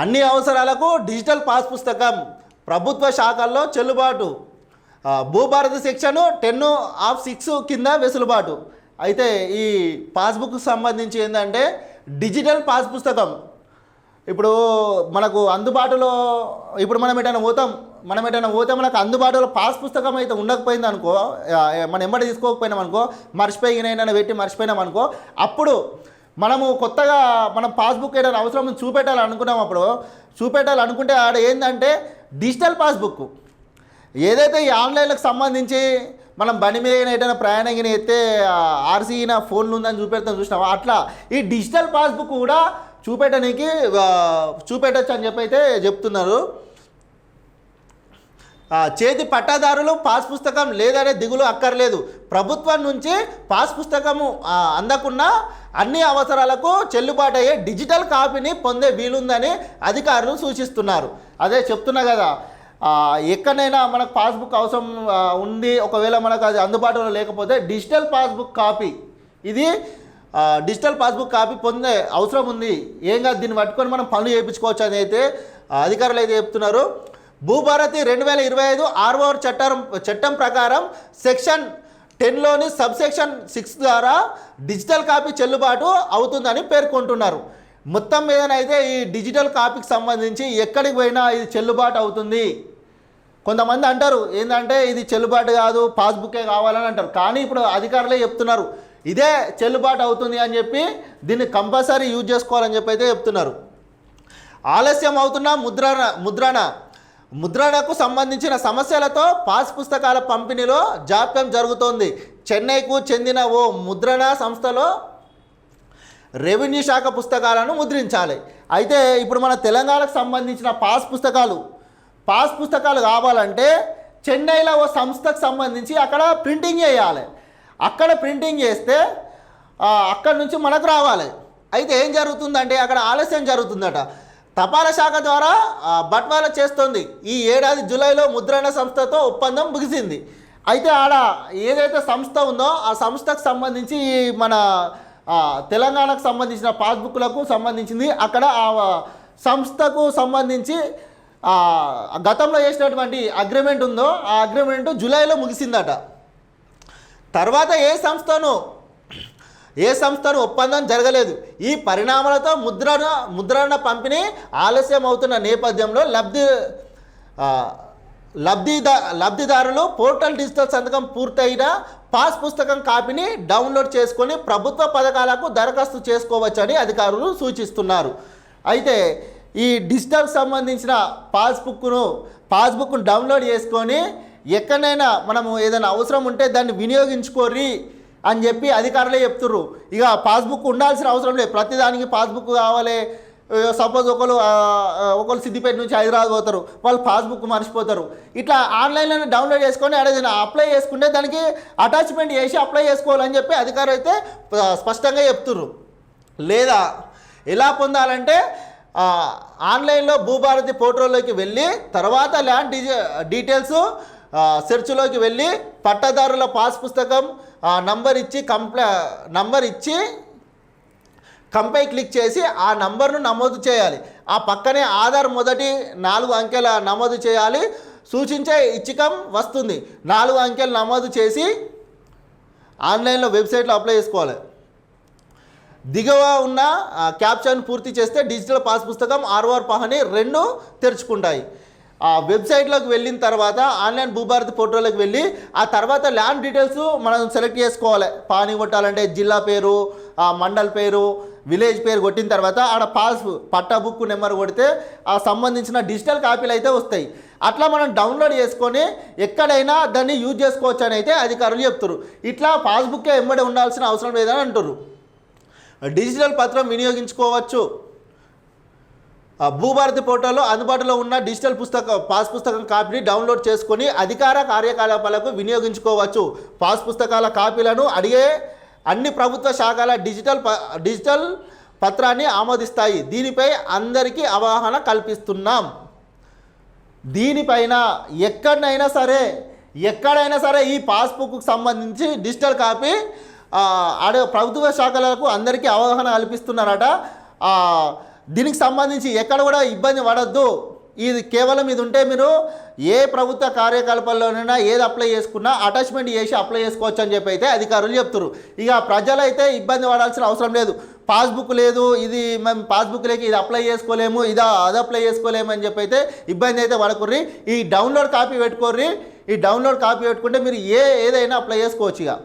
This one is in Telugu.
అన్ని అవసరాలకు డిజిటల్ పాస్ పుస్తకం ప్రభుత్వ శాఖల్లో చెల్లుబాటు. భూభారత Bhubharati section ten of six కింద వెసులుబాటు. అయితే ఈ పాస్బుక్ సంబంధించి ఏంటంటే డిజిటల్ పాస్ పుస్తకం. ఇప్పుడు మనకు అందుబాటులో ఇప్పుడు మనం ఎటైనా పోతాం మనం ఎటైనా పోతే మనకు అందుబాటులో పాస్ పుస్తకం అయితే ఉండకపోయింది అనుకో మనం ఎంబడి తీసుకోకపోయినాం అనుకో మర్చిపోయినైనా పెట్టి మర్చిపోయినాం అనుకో అప్పుడు మనము కొత్తగా మనం పాస్బుక్ ఏదైనా అవసరం చూపెట్టాలి చూపెట్టాలనుకున్నాం అప్పుడు చూపెట్టాలనుకుంటే ఆడ ఏంటంటే డిజిటల్ పాస్బుక్. ఏదైతే ఈ ఆన్లైన్లకు సంబంధించి మనం బండి మీద ఏదైనా ప్రయాణం గిన ఎత్తే ఆర్సీ ఫోన్లు ఉందని చూపెడతాం చూసినాం అట్లా ఈ డిజిటల్ పాస్బుక్ కూడా చూపెట్టడానికి చూపెట్టచ్చు అని చెప్పి అయితే చెప్తున్నారు. చేతి పట్టాదారులు పాస్ పుస్తకం లేదనే దిగులు అక్కర్లేదు. ప్రభుత్వం నుంచి పాస్ పుస్తకము అందకుండా అందకున్న అన్ని అవసరాలకు చెల్లుబాటు అయ్యే డిజిటల్ కాపీని పొందే వీలుందని అధికారులు సూచిస్తున్నారు. అదే చెప్తున్నా కదా ఎక్కడైనా మనకు పాస్బుక్ అవసరం ఉంది ఒకవేళ మనకు అది అందుబాటులో లేకపోతే డిజిటల్ పాస్బుక్ కాపీ ఇది డిజిటల్ పాస్బుక్ కాపీ పొందే అవసరం ఉంది. ఏం కాదు దీన్ని పట్టుకొని మనం పనులు చేయించుకోవచ్చు అని అయితే అధికారులు అయితే చెప్తున్నారు. భూభారతి రెండు వేల ఇరవై ఐదు ఆర్ఓ చట్టం చట్టం ప్రకారం సెక్షన్ టెన్లోని సబ్సెక్షన్ సిక్స్ ద్వారా డిజిటల్ కాపీ చెల్లుబాటు అవుతుందని పేర్కొంటున్నారు. మొత్తం మీదనైతే ఈ డిజిటల్ కాపీకి సంబంధించి ఎక్కడికి పోయినా ఇది చెల్లుబాటు అవుతుంది. కొంతమంది అంటారు ఏంటంటే ఇది చెల్లుబాటు కాదు పాస్బుక్కే కావాలని అంటారు. కానీ ఇప్పుడు అధికారులే చెప్తున్నారు ఇదే చెల్లుబాటు అవుతుంది అని చెప్పి దీన్ని కంపల్సరీ యూజ్ చేసుకోవాలని చెప్పి అయితే చెప్తున్నారు. ఆలస్యం అవుతున్న ముద్రణ ముద్రణ. ముద్రణకు సంబంధించిన సమస్యలతో పాస్ పుస్తకాల పంపిణీలో జాప్యం జరుగుతోంది. చెన్నైకు చెందిన ఓ ముద్రణ సంస్థలో రెవెన్యూ శాఖ పుస్తకాలను ముద్రించాలి. అయితే ఇప్పుడు మన తెలంగాణకు సంబంధించిన పాస్ పుస్తకాలు పాస్ పుస్తకాలు కావాలంటే చెన్నైలో ఓ సంస్థకు సంబంధించి అక్కడ ప్రింటింగ్ చేయాలి. అక్కడ ప్రింటింగ్ చేస్తే అక్కడ నుంచి మనకు రావాలి. అయితే ఏం జరుగుతుందంటే అక్కడ ఆలస్యం జరుగుతుందట. తపాలా శాఖ ద్వారా ఆ, బట్వాలా చేస్తుంది. ఈ ఏడాది జూలైలో ముద్రణ సంస్థతో ఒప్పందం ముగిసింది. అయితే ఆడ ఏదైతే సంస్థ ఉందో ఆ సంస్థకు సంబంధించి మన తెలంగాణకు సంబంధించిన పాస్బుక్లకు సంబంధించింది. అక్కడ ఆ సంస్థకు సంబంధించి గతంలో చేసినటువంటి అగ్రిమెంట్ ఉందో ఆ అగ్రిమెంట్ జూలైలో ముగిసిందట. తర్వాత ఏ సంస్థను ఏ సంస్థను ఒప్పందం జరగలేదు. ఈ పరిణామాలతో ముద్రణ ముద్రణ పంపిణీ ఆలస్యం అవుతున్న నేపథ్యంలో లబ్ధి లబ్ధిదా లబ్ధిదారులు పోర్టల్ డిజిటల్ సంతకం పూర్తయిన పాస్ పుస్తకం కాపీని డౌన్లోడ్ చేసుకొని ప్రభుత్వ పథకాలకు దరఖాస్తు చేసుకోవచ్చని అధికారులు సూచిస్తున్నారు. అయితే ఈ డిజిటల్ సంబంధించిన పాస్బుక్ను పాస్బుక్ను డౌన్లోడ్ చేసుకొని ఎక్కడైనా మనము ఏదైనా అవసరం ఉంటే దాన్ని వినియోగించుకోరి అని చెప్పి అధికారులే చెప్తుర్రు. ఇక పాస్బుక్ ఉండాల్సిన అవసరం లేదు. ప్రతిదానికి పాస్బుక్ కావాలి. సపోజ్ ఒకరు ఒకరు సిద్దిపేట నుంచి హైదరాబాద్ పోతారు. వాళ్ళు పాస్బుక్ మర్చిపోతారు. ఇట్లా ఆన్లైన్లోనే డౌన్లోడ్ చేసుకొని అడేదైనా అప్లై చేసుకుంటే దానికి అటాచ్మెంట్ చేసి అప్లై చేసుకోవాలని చెప్పి అధికారులు అయితే స్పష్టంగా చెప్తుర్రు. లేదా ఎలా పొందాలంటే ఆన్లైన్లో భూభారతి పోర్టల్లోకి వెళ్ళి తర్వాత ల్యాండ్ డిజి డీటెయిల్స్ సెర్చ్లోకి వెళ్ళి పట్టదారుల పాస్ పుస్తకం నంబర్ ఇచ్చి కంప్లై నంబర్ ఇచ్చి కంపై క్లిక్ చేసి ఆ నంబర్ను నమోదు చేయాలి. ఆ పక్కనే ఆధార్ మొదటి నాలుగు అంకెల నమోదు చేయాలి. సూచించే ఇచ్చికం వస్తుంది. నాలుగు అంకెలు నమోదు చేసి ఆన్లైన్లో వెబ్సైట్లో అప్లై చేసుకోవాలి. దిగువ ఉన్న ఆ, క్యాప్షన్ పూర్తి చేస్తే డిజిటల్ పాస్ పుస్తకం ఆర్ఓఆర్ పహని రెండు తెరుచుకుంటాయి. ఆ వెబ్సైట్లోకి వెళ్ళిన తర్వాత ఆన్లైన్ భూభారతి పోర్టల్లోకి వెళ్ళి ఆ తర్వాత ల్యాండ్ డీటెయిల్స్ మనం సెలెక్ట్ చేసుకోవాలి. పాని కొట్టాలంటే జిల్లా పేరు ఆ మండల్ పేరు విలేజ్ పేరు కొట్టిన తర్వాత ఆడ పాస్ పట్టా బుక్ నెంబర్ కొడితే ఆ సంబంధించిన డిజిటల్ కాపీలు అయితే వస్తాయి. అట్లా మనం డౌన్లోడ్ చేసుకొని ఎక్కడైనా దాన్ని యూజ్ చేసుకోవచ్చు అని అయితే అధికారులు చెప్తారు ఇట్లా పాస్బుక్కే ఎమ్మడి ఉండాల్సిన అవసరం లేదని అంటారు డిజిటల్ పత్రం వినియోగించుకోవచ్చు. భూభారతి పోర్టల్లో అందుబాటులో ఉన్న డిజిటల్ పుస్తక పాస్ పుస్తకం కాపీని డౌన్లోడ్ చేసుకొని అధికార కార్యకలాపాలకు వినియోగించుకోవచ్చు. పాస్ పుస్తకాల కాపీలను అడిగే అన్ని ప్రభుత్వ శాఖల డిజిటల్ ప- డిజిటల్ పత్రాన్ని ఆమోదిస్తాయి. దీనిపై అందరికీ అవగాహన కల్పిస్తున్నాం. దీనిపైన ఎక్కడైనా సరే ఎక్కడైనా సరే ఈ పాస్బుక్కు సంబంధించి డిజిటల్ కాపీ ఆ, ప్రభుత్వ శాఖలకు అందరికీ అవగాహన కల్పిస్తున్నారట. దీనికి సంబంధించి ఎక్కడ కూడా ఇబ్బంది పడద్దు. ఇది కేవలం ఇది ఉంటే మీరు ఏ ప్రభుత్వ కార్యకలాపాల్లోనైనా ఏది అప్లై చేసుకున్నా అటాచ్మెంట్ చేసి అప్లై చేసుకోవచ్చు అని చెప్పి అయితే అధికారులు చెప్తారు ఇక ప్రజలైతే ఇబ్బంది పడాల్సిన అవసరం లేదు. పాస్బుక్ లేదు ఇది మేము పాస్బుక్ లేక ఇది అప్లై చేసుకోలేము ఇది అది అప్లై చేసుకోలేము అని చెప్పి అయితే ఇబ్బంది అయితే పడకుర్రి. ఈ డౌన్లోడ్ కాపీ పెట్టుకోర్రి. ఈ డౌన్లోడ్ కాపీ పెట్టుకుంటే మీరు ఏ ఏదైనా అప్లై చేసుకోవచ్చు ఇక.